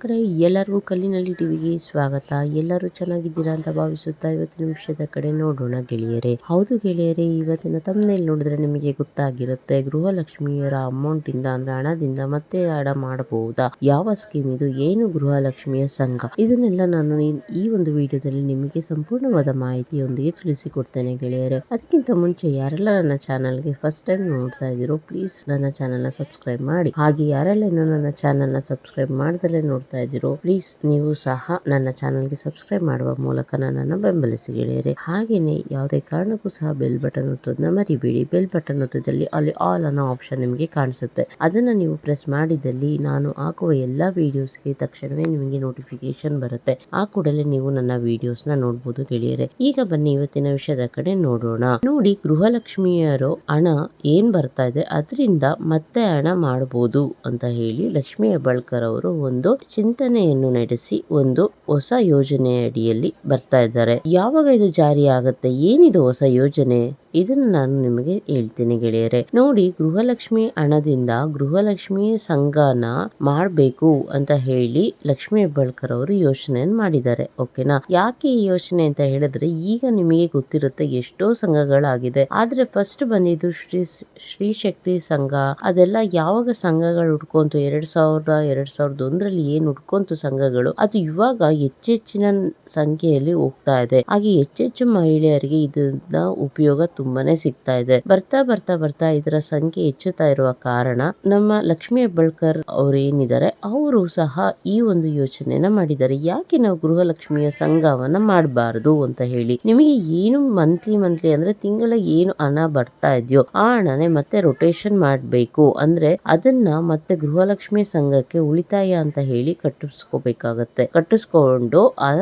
ವೀಕ್ಷಕರೇ ಎಲ್ಲರಿಗೂ ಕಲ್ಲಿನಲ್ಲಿ ಟಿವಿಗೆ ಸ್ವಾಗತ. ಎಲ್ಲರೂ ಚೆನ್ನಾಗಿದ್ದೀರಾ ಅಂತ ಭಾವಿಸುತ್ತಾ ಇವತ್ತಿನ ವಿಷಯದ ಕಡೆ ನೋಡೋಣ ಗೆಳೆಯರೇ. ಹೌದು ಗೆಳೆಯರೇ, ಇವತ್ತಿನ ತಮ್ಮನೇಲಿ ನೋಡಿದ್ರೆ ನಿಮಗೆ ಗೊತ್ತಾಗಿರುತ್ತೆ ಗೃಹಲಕ್ಷ್ಮಿಯರ ಅಮೌಂಟ್ ಇಂದ ಅಂದ್ರೆ ಹಣದಿಂದ ಮತ್ತೆ ಆಡ ಮಾಡಬಹುದಾ? ಯಾವ ಸ್ಕೀಮ್ ಇದು? ಏನು ಗೃಹಲಕ್ಷ್ಮಿಯ ಸಂಘ? ಇದನ್ನೆಲ್ಲ ನಾನು ಈ- ಒಂದು ವಿಡಿಯೋದಲ್ಲಿ ನಿಮಗೆ ಸಂಪೂರ್ಣವಾದ ಮಾಹಿತಿಯೊಂದಿಗೆ ತಿಳಿಸಿಕೊಡ್ತೇನೆ ಗೆಳೆಯರೇ. ಅದಕ್ಕಿಂತ ಮುಂಚೆ ಯಾರೆಲ್ಲ ನನ್ನ ಚಾನಲ್ಗೆ ಫಸ್ಟ್ ಟೈಮ್ ನೋಡ್ತಾ ಇದ್ದೀರೋ ಪ್ಲೀಸ್ ನನ್ನ ಚಾನಲ್ನ ಸಬ್ಸ್ಕ್ರೈಬ್ ಮಾಡಿ. ಹಾಗೆ ಯಾರೆಲ್ಲ ಇನ್ನೂ ನನ್ನ ಚಾನಲ್ನ ಸಬ್ಸ್ಕ್ರೈಬ್ ಮಾಡ್ದಲೇ ನೋಡ್ತಾ ಇದ್ದೀರೋ ಪ್ಲೀಸ್ ನೀವು ಸಹ ನನ್ನ ಚಾನಲ್ಗೆ ಸಬ್ಸ್ಕ್ರೈಬ್ ಮಾಡುವ ಮೂಲಕ ನನ್ನನ್ನು ಬೆಂಬಲಿಸಿ ಗೆಳೆಯರೆ ಹಾಗೇನೆ ಯಾವುದೇ ಕಾರಣಕ್ಕೂ ಸಹ ಬೆಲ್ ಬಟನ್ ಒತ್ತೋದನ್ನ ಮರಿಬೇಡಿ. ಬೆಲ್ ಬಟನ್ ಒತ್ತದಲ್ಲಿ ಅಲ್ಲಿ ಆಲ್ ಅನ್ನೋ ಆಪ್ಷನ್ ನಿಮಗೆ ಕಾಣಿಸುತ್ತೆ. ಅದನ್ನ ನೀವು ಪ್ರೆಸ್ ಮಾಡಿದಲ್ಲಿ ನಾನು ಹಾಕುವ ಎಲ್ಲಾ ವಿಡಿಯೋಸ್ಗೆ ತಕ್ಷಣವೇ ನಿಮಗೆ ನೋಟಿಫಿಕೇಶನ್ ಬರುತ್ತೆ. ಆ ಕೂಡಲೇ ನೀವು ನನ್ನ ವಿಡಿಯೋಸ್ನ ನೋಡಬಹುದು ಗೆಳೆಯರೆ. ಈಗ ಬನ್ನಿ ಇವತ್ತಿನ ವಿಷಯದ ಕಡೆ ನೋಡೋಣ. ನೋಡಿ, ಗೃಹಲಕ್ಷ್ಮಿಯರು ಹಣ ಏನ್ ಬರ್ತಾ ಇದೆ, ಅದರಿಂದ ಮತ್ತೆ ಹಣ ಮಾಡಬಹುದು ಅಂತ ಹೇಳಿ ಲಕ್ಷ್ಮಿ ಹೆಬ್ಬಾಳ್ಕರ್ ಅವರು ಒಂದು ಚಿಂತನೆಯನ್ನು ನಡೆಸಿ ಒಂದು ಹೊಸ ಯೋಜನೆ ಅಡಿಯಲ್ಲಿ ಬರ್ತಾ ಇದ್ದಾರೆ. ಯಾವಾಗ ಇದು ಜಾರಿ ಆಗುತ್ತೆ ಏನಿದು ಹೊಸ ಯೋಜನೆ? ಇದನ್ನ ನಾನು ನಿಮಗೆ ಹೇಳ್ತೀನಿ ಗೆಳೆಯರೆ. ನೋಡಿ, ಗೃಹಲಕ್ಷ್ಮಿ ಹಣದಿಂದ ಗೃಹಲಕ್ಷ್ಮಿ ಸಂಘನ ಮಾಡಬೇಕು ಅಂತ ಹೇಳಿ ಲಕ್ಷ್ಮಿ ಹೆಬ್ಬಾಳ್ಕರ್ ಅವರು ಯೋಚನೆಯನ್ನು ಮಾಡಿದ್ದಾರೆ. ಓಕೆನಾ? ಯಾಕೆ ಈ ಯೋಚನೆ ಅಂತ ಹೇಳಿದ್ರೆ, ಈಗ ನಿಮಗೆ ಗೊತ್ತಿರುತ್ತೆ ಎಷ್ಟೋ ಸಂಘಗಳಾಗಿದೆ. ಆದ್ರೆ ಫಸ್ಟ್ ಬಂದಿದ್ದು ಶ್ರೀ ಶ್ರೀ ಶಕ್ತಿ ಸಂಘ. ಅದೆಲ್ಲ ಯಾವಾಗ ಸಂಘಗಳು ಹುಡ್ಕೊಂತು? ಎರಡ್ ಸಾವಿರದ ಎರಡ್ ಸಾವಿರದ ಒಂದರಲ್ಲಿ ಏನ್ ಹುಡ್ಕೊಂತು ಸಂಘಗಳು? ಅದು ಇವಾಗ ಹೆಚ್ಚೆಚ್ಚಿನ ಸಂಖ್ಯೆಯಲ್ಲಿ ಹೋಗ್ತಾ ಇದೆ. ಹಾಗೆ ಹೆಚ್ಚೆಚ್ಚು ಮಹಿಳೆಯರಿಗೆ ಇದನ್ನ ಉಪಯೋಗ ತುಂಬಾನೇ ಸಿಗ್ತಾ ಇದೆ. ಬರ್ತಾ ಬರ್ತಾ ಬರ್ತಾ ಇದರ ಸಂಖ್ಯೆ ಹೆಚ್ಚುತ್ತಾ ಇರುವ ಕಾರಣ ನಮ್ಮ ಲಕ್ಷ್ಮೀ ಹೆಬ್ಬಾಳ್ಕರ್ ಅವ್ರು ಏನಿದ್ದಾರೆ ಅವರು ಸಹ ಈ ಒಂದು ಯೋಚನೆನ ಮಾಡಿದ್ದಾರೆ. ಯಾಕೆ ನಾವು ಗೃಹಲಕ್ಷ್ಮಿಯ ಸಂಘವನ್ನ ಮಾಡಬಾರದು ಅಂತ ಹೇಳಿ. ನಿಮಗೆ ಏನು ಮಂತ್ಲಿ ಮಂತ್ಲಿ ಅಂದ್ರೆ ತಿಂಗಳ ಏನು ಹಣ ಬರ್ತಾ ಇದೆಯೋ, ಆ ಹಣನೇ ಮತ್ತೆ ರೊಟೇಷನ್ ಮಾಡಬೇಕು. ಅಂದ್ರೆ ಅದನ್ನ ಮತ್ತೆ ಗೃಹಲಕ್ಷ್ಮಿ ಸಂಘಕ್ಕೆ ಉಳಿತಾಯ ಅಂತ ಹೇಳಿ ಕಟ್ಟಿಸ್ಕೋಬೇಕಾಗತ್ತೆ. ಕಟ್ಟಿಸ್ಕೊಂಡು ಆ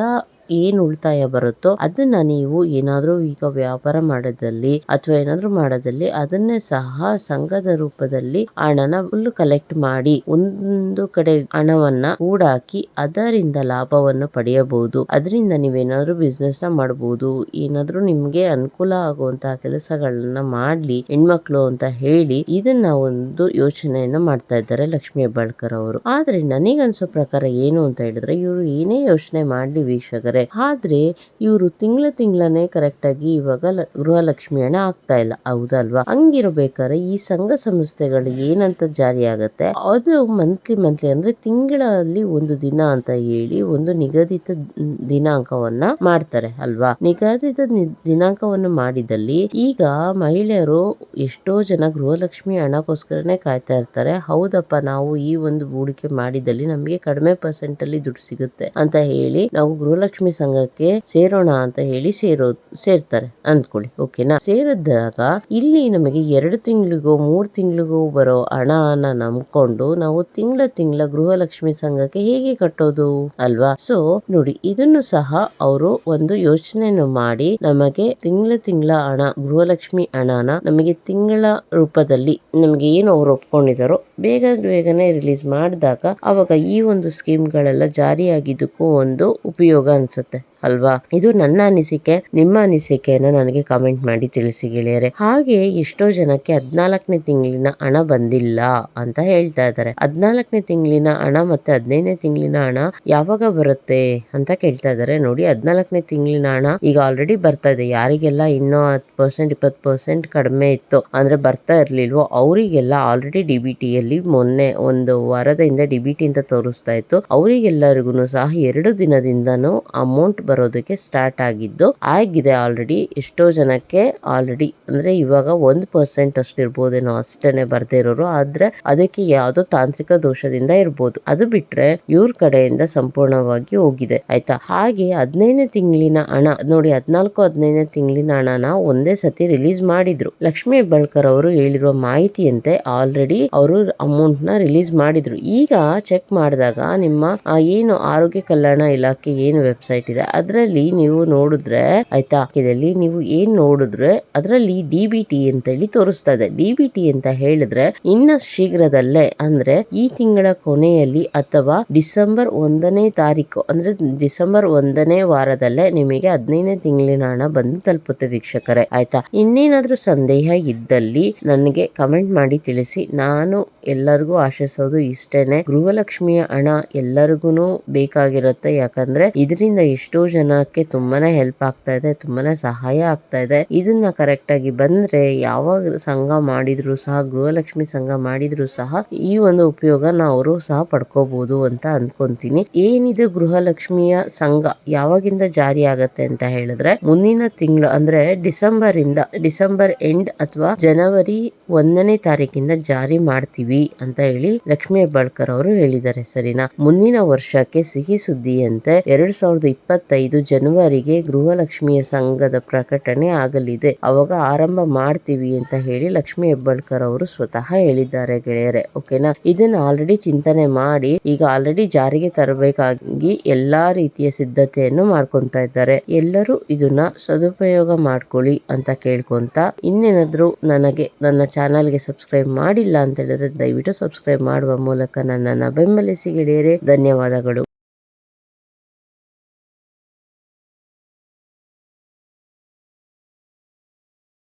ಏನ್ ಉಳಿತಾಯ ಬರುತ್ತೋ ಅದನ್ನ ನೀವು ಏನಾದ್ರೂ ಈಗ ವ್ಯಾಪಾರ ಮಾಡೋದಲ್ಲಿ ಅಥವಾ ಏನಾದ್ರೂ ಮಾಡೋದಲ್ಲಿ ಅದನ್ನೇ ಸಹ ಸಂಘದ ರೂಪದಲ್ಲಿ ಹಣನ ಫುಲ್ ಕಲೆಕ್ಟ್ ಮಾಡಿ ಒಂದು ಕಡೆ ಹಣವನ್ನ ಕೂಡಾಕಿ ಅದರಿಂದ ಲಾಭವನ್ನು ಪಡೆಯಬಹುದು. ಅದರಿಂದ ನೀವೇನಾದ್ರೂ ಬಿಸ್ನೆಸ್ನ ಮಾಡಬಹುದು ಏನಾದ್ರೂ ನಿಮ್ಗೆ ಅನುಕೂಲ ಆಗುವಂತಹ ಕೆಲಸಗಳನ್ನ ಮಾಡ್ಲಿ, ಹೆಣ್ಮಕ್ಳು ಅಂತ ಹೇಳಿ ಇದನ್ನ ಒಂದು ಯೋಚನೆಯನ್ನ ಮಾಡ್ತಾ ಇದ್ದಾರೆ ಲಕ್ಷ್ಮೀ ಹೆಬ್ಬಾಳ್ಕರ್ ಅವರು. ಆದ್ರೆ ನನಗನ್ಸೋ ಪ್ರಕಾರ ಏನು ಅಂತ ಹೇಳಿದ್ರೆ ಇವರು ಏನೇ ಯೋಚನೆ ಮಾಡ್ಲಿ ವೀಕ್ಷಕರೇ ಆದ್ರೆ ಇವರು ತಿಂಗಳ ತಿಂಗಳನೇ ಕರೆಕ್ಟ್ ಆಗಿ ಇವಾಗ ಗೃಹಲಕ್ಷ್ಮಿ ಹಣ ಆಗ್ತಾ ಇಲ್ಲ. ಹೌದಲ್ವಾ? ಹಂಗಿರ್ಬೇಕಾದ್ರೆ ಈ ಸಂಘ ಸಂಸ್ಥೆಗಳು ಏನಂತ ಜಾರಿ ಆಗತ್ತೆ? ಅದು ಮಂತ್ಲಿ ಮಂತ್ಲಿ ಅಂದ್ರೆ ತಿಂಗಳಲ್ಲಿ ಒಂದು ದಿನ ಅಂತ ಹೇಳಿ ಒಂದು ನಿಗದಿತ ದಿನಾಂಕವನ್ನ ಮಾಡ್ತಾರೆ, ಅಲ್ವಾ? ನಿಗದಿತ ದಿನಾಂಕವನ್ನು ಮಾಡಿದಲ್ಲಿ ಈಗ ಮಹಿಳೆಯರು ಎಷ್ಟೋ ಜನ ಗೃಹಲಕ್ಷ್ಮಿ ಹಣಕ್ಕೋಸ್ಕರನೇ ಕಾಯ್ತಾ ಇರ್ತಾರೆ. ಹೌದಪ್ಪ, ನಾವು ಈ ಒಂದು ಹೂಡಿಕೆ ಮಾಡಿದಲ್ಲಿ ನಮಗೆ ಕಡಿಮೆ ಪರ್ಸೆಂಟ್ ಅಲ್ಲಿ ದುಡ್ಡು ಸಿಗುತ್ತೆ ಅಂತ ಹೇಳಿ ನಾವು ಗೃಹಲಕ್ಷ್ಮಿ ಸಂಘಕ್ಕೆ ಸೇರೋಣ ಅಂತ ಹೇಳಿ ಸೇರೋ, ಸೇರ್ತಾರೆ. ಅಂದ್ಕೊಳ್ಳಿ. ಓಕೆನಾ ಸೇರಿದಾಗ ಇಲ್ಲಿ ನಮಗೆ ಎರಡು ತಿಂಗಳಿಗೋ, ಮೂರ್ ತಿಂಗಳಿಗೋ ಬರೋ ಹಣನ ನಂಬ್ಕೊಂಡು ನಾವು ತಿಂಗಳ ತಿಂಗಳ ಗೃಹಲಕ್ಷ್ಮಿ ಸಂಘಕ್ಕೆ ಹೇಗೆ ಕಟ್ಟೋದು ಅಲ್ವಾ? ಸೊ ನೋಡಿ, ಇದನ್ನು ಸಹ ಅವರು ಒಂದು ಯೋಚನೆಯನ್ನು ಮಾಡಿ ನಮಗೆ ತಿಂಗಳ ತಿಂಗಳ ಹಣ, ಗೃಹಲಕ್ಷ್ಮಿ ಹಣನ ನಮಗೆ ತಿಂಗಳ ರೂಪದಲ್ಲಿ ನಮಗೆ ಏನು ಅವ್ರು ಒಪ್ಕೊಂಡಿದಾರೋ ಬೇಗ ಬೇಗನೆ ರಿಲೀಸ್ ಮಾಡಿದಾಗ ಅವಾಗ ಈ ಒಂದು ಸ್ಕೀಮ್ಗಳೆಲ್ಲ ಜಾರಿಯಾಗಿದ್ದಕ್ಕೂ ಒಂದು ಉಪಯೋಗ ಅನ್ಸುತ್ತೆ. ಅಲ್ವಾ? ಇದು ನನ್ನ ಅನಿಸಿಕೆ, ನಿಮ್ಮ ಅನಿಸಿಕೆಯನ್ನು ನನಗೆ ಕಾಮೆಂಟ್ ಮಾಡಿ ತಿಳಿಸಿ ಗೆಳೆಯರೆ. ಹಾಗೆ ಎಷ್ಟೋ ಜನಕ್ಕೆ ಹದ್ನಾಲ್ಕನೇ ತಿಂಗಳಿನ ಹಣ ಬಂದಿಲ್ಲ ಅಂತ ಹೇಳ್ತಾ ಇದ್ದಾರೆ. ಹದ್ನಾಲ್ಕನೇ ತಿಂಗಳಿನ ಹಣ ಮತ್ತೆ ಹದಿನೈದನೇ ತಿಂಗಳಿನ ಹಣ ಯಾವಾಗ ಬರುತ್ತೆ ಅಂತ ಕೇಳ್ತಾ ಇದ್ದಾರೆ. ನೋಡಿ, ಹದ್ನಾಲ್ಕನೇ ತಿಂಗಳಿನ ಹಣ ಈಗ ಆಲ್ರೆಡಿ ಬರ್ತಾ ಇದೆ. ಯಾರಿಗೆಲ್ಲ ಇನ್ನೂ ಹತ್ತು ಪರ್ಸೆಂಟ್ ಇಪ್ಪತ್ತು ಪರ್ಸೆಂಟ್ ಕಡಿಮೆ ಇತ್ತು ಅಂದ್ರೆ ಬರ್ತಾ ಇರ್ಲಿಲ್ವೋ, ಅವರಿಗೆಲ್ಲ ಆಲ್ರೆಡಿ ಡಿ ಬಿ ಟಿಯಲ್ಲಿ ಮೊನ್ನೆ ಒಂದು ವಾರದಿಂದ ಡಿ ಬಿ ಟಿ ಅಂತ ತೋರಿಸ್ತಾ ಇತ್ತು. ಅವರಿಗೆಲ್ಲರಿಗೂ ಸಹ ಎರಡು ದಿನದಿಂದನೂ ಅಮೌಂಟ್ ಬರೋದಕ್ಕೆ ಸ್ಟಾರ್ಟ್ ಆಗಿದ್ದು, ಆಗಿದೆ ಆಲ್ರೆಡಿ ಎಷ್ಟೋ ಜನಕ್ಕೆ ಆಲ್ರೆಡಿ ಅಂದ್ರೆ ಇವಾಗ ಒಂದ್ ಪರ್ಸೆಂಟ್ ಅಷ್ಟು ಇರ್ಬೋದೇನೋ ಅಷ್ಟೇನೆ ಬರ್ದೇ ಇರೋರು, ಆದ್ರೆ ಅದಕ್ಕೆ ಯಾವ್ದೋ ತಾಂತ್ರಿಕ ದೋಷದಿಂದ ಇರ್ಬೋದು. ಅದು ಬಿಟ್ರೆ ಇವ್ರ ಕಡೆಯಿಂದ ಸಂಪೂರ್ಣವಾಗಿ ಹೋಗಿದೆ, ಆಯ್ತಾ? ಹಾಗೆ ಹದಿನೈದನೇ ತಿಂಗಳಿನ ಹಣ, ನೋಡಿ ಹದ್ನಾಲ್ಕು, ಹದಿನೈದನೇ ತಿಂಗಳಿನ ಹಣನ ಒಂದೇ ಸತಿ ರಿಲೀಸ್ ಮಾಡಿದ್ರು. ಲಕ್ಷ್ಮಿ ಹೆಬ್ಬಾಳ್ಕರ್ ಅವರು ಹೇಳಿರುವ ಮಾಹಿತಿಯಂತೆ ಆಲ್ರೆಡಿ ಅವರು ಅಮೌಂಟ್ನ ರಿಲೀಸ್ ಮಾಡಿದ್ರು. ಈಗ ಚೆಕ್ ಮಾಡಿದಾಗ ನಿಮ್ಮ ಏನು ಆರೋಗ್ಯ ಕಲ್ಯಾಣ ಇಲಾಖೆ ಏನು ವೆಬ್ಸೈಟ್ ವೆಬ್ಸೈಟ್ ಇದೆ. ಅದರಲ್ಲಿ ನೀವು ನೋಡಿದ್ರೆ ಆಯ್ತಾ? ಇದರಲ್ಲಿ ನೀವು ಏನ್ ನೋಡಿದ್ರೆ ಅದರಲ್ಲಿ ಡಿಬಿಟಿ ಅಂತ ಹೇಳಿ ತೋರಿಸ್ತಾ ಇದೆ. ಡಿಬಿಟಿ ಅಂತ ಹೇಳಿದ್ರೆ ಇನ್ನ ಶೀಘ್ರದಲ್ಲೇ ಅಂದ್ರೆ ಈ ತಿಂಗಳ ಕೊನೆಯಲ್ಲಿ ಅಥವಾ ಡಿಸೆಂಬರ್ ಒಂದನೇ ತಾರೀಕು ಅಂದ್ರೆ ಡಿಸೆಂಬರ್ ಒಂದನೇ ವಾರದಲ್ಲೇ ನಿಮಗೆ ಹದಿನೈದನೇ ತಿಂಗಳಿನ ಹಣ ಬಂದು ತಲುಪುತ್ತೆ ವೀಕ್ಷಕರೇ. ಆಯ್ತಾ? ಇನ್ನೇನಾದ್ರೂ ಸಂದೇಹ ಇದ್ದಲ್ಲಿ ನನಗೆ ಕಮೆಂಟ್ ಮಾಡಿ ತಿಳಿಸಿ. ನಾನು ಎಲ್ಲರಿಗೂ ಆಶಿಸೋದು ಇಷ್ಟೇನೆ. ಗೃಹಲಕ್ಷ್ಮಿಯ ಹಣ ಎಲ್ಲರಿಗೂ ಬೇಕಾಗಿರುತ್ತೆ. ಯಾಕಂದ್ರೆ ಇದರಿಂದ ಎಷ್ಟೋ ಜನಕ್ಕೆ ತುಂಬಾನೇ ಹೆಲ್ಪ್ ಆಗ್ತಾ ಇದೆ, ತುಂಬಾನೇ ಸಹಾಯ ಆಗ್ತಾ ಇದೆ. ಇದನ್ನ ಕರೆಕ್ಟ್ ಆಗಿ ಬಂದ್ರೆ ಯಾವಾಗ ಸಂಘ ಮಾಡಿದ್ರು ಸಹ, ಗೃಹಲಕ್ಷ್ಮಿ ಸಂಘ ಮಾಡಿದ್ರು ಸಹ ಈ ಒಂದು ಉಪಯೋಗನ ಅವರು ಸಹ ಪಡ್ಕೋಬಹುದು ಅಂತ ಅನ್ಕೊಂತೀನಿ. ಏನಿದೆ ಗೃಹಲಕ್ಷ್ಮಿಯ ಸಂಘ? ಯಾವಾಗಿಂದ ಜಾರಿ ಆಗತ್ತೆ ಅಂತ ಹೇಳಿದ್ರೆ, ಮುಂದಿನ ತಿಂಗಳು ಅಂದ್ರೆ ಡಿಸೆಂಬರ್ ಇಂದ ಡಿಸೆಂಬರ್ ಎಂಡ್ ಅಥವಾ ಜನವರಿ ಒಂದನೇ ತಾರೀಕಿಂದ ಜಾರಿ ಮಾಡ್ತೀವಿ ಅಂತ ಹೇಳಿ ಲಕ್ಷ್ಮೀ ಹೆಬ್ಬಾಳ್ಕರ್ ಅವರು ಹೇಳಿದ್ದಾರೆ, ಸರಿನಾ? ಮುಂದಿನ ವರ್ಷಕ್ಕೆ ಸಿಹಿ ಸುದ್ದಿಯಂತೆ ಎರಡ್ ಸಾವಿರದ ಇಪ್ಪತ್ತೈದು ಜನವರಿಗೆ ಗೃಹಲಕ್ಷ್ಮಿಯ ಸಂಘದ ಪ್ರಕಟಣೆ ಆಗಲಿದೆ. ಅವಾಗ ಆರಂಭ ಮಾಡ್ತೀವಿ ಅಂತ ಹೇಳಿ ಲಕ್ಷ್ಮಿ ಹೆಬ್ಬಾಳ್ಕರ್ ಅವರು ಸ್ವತಃ ಹೇಳಿದ್ದಾರೆ ಗೆಳೆಯರೆ. ಓಕೆನಾ? ಇದನ್ನ ಆಲ್ರೆಡಿ ಚಿಂತನೆ ಮಾಡಿ, ಈಗ ಆಲ್ರೆಡಿ ಜಾರಿಗೆ ತರಬೇಕಾಗಿ ಎಲ್ಲಾ ರೀತಿಯ ಸಿದ್ಧತೆಯನ್ನು ಮಾಡ್ಕೊಂತಾ ಇದ್ದಾರೆ. ಎಲ್ಲರೂ ಇದನ್ನ ಸದುಪಯೋಗ ಮಾಡ್ಕೊಳ್ಳಿ ಅಂತ ಕೇಳ್ಕೊಂತ, ಇನ್ನೇನಾದ್ರೂ ನನಗೆ, ನನ್ನ ಚಾನಲ್ಗೆ ಸಬ್ಸ್ಕ್ರೈಬ್ ಮಾಡಿಲ್ಲ ಅಂತ ಹೇಳಿದ್ರೆ ದಯವಿಟ್ಟು ಸಬ್ಸ್ಕ್ರೈಬ್ ಮಾಡುವ ಮೂಲಕ ನನ್ನನ್ನ ಬೆಂಬಲಿಸಿ ಗೆಳೆಯರೆ. ಧನ್ಯವಾದಗಳು.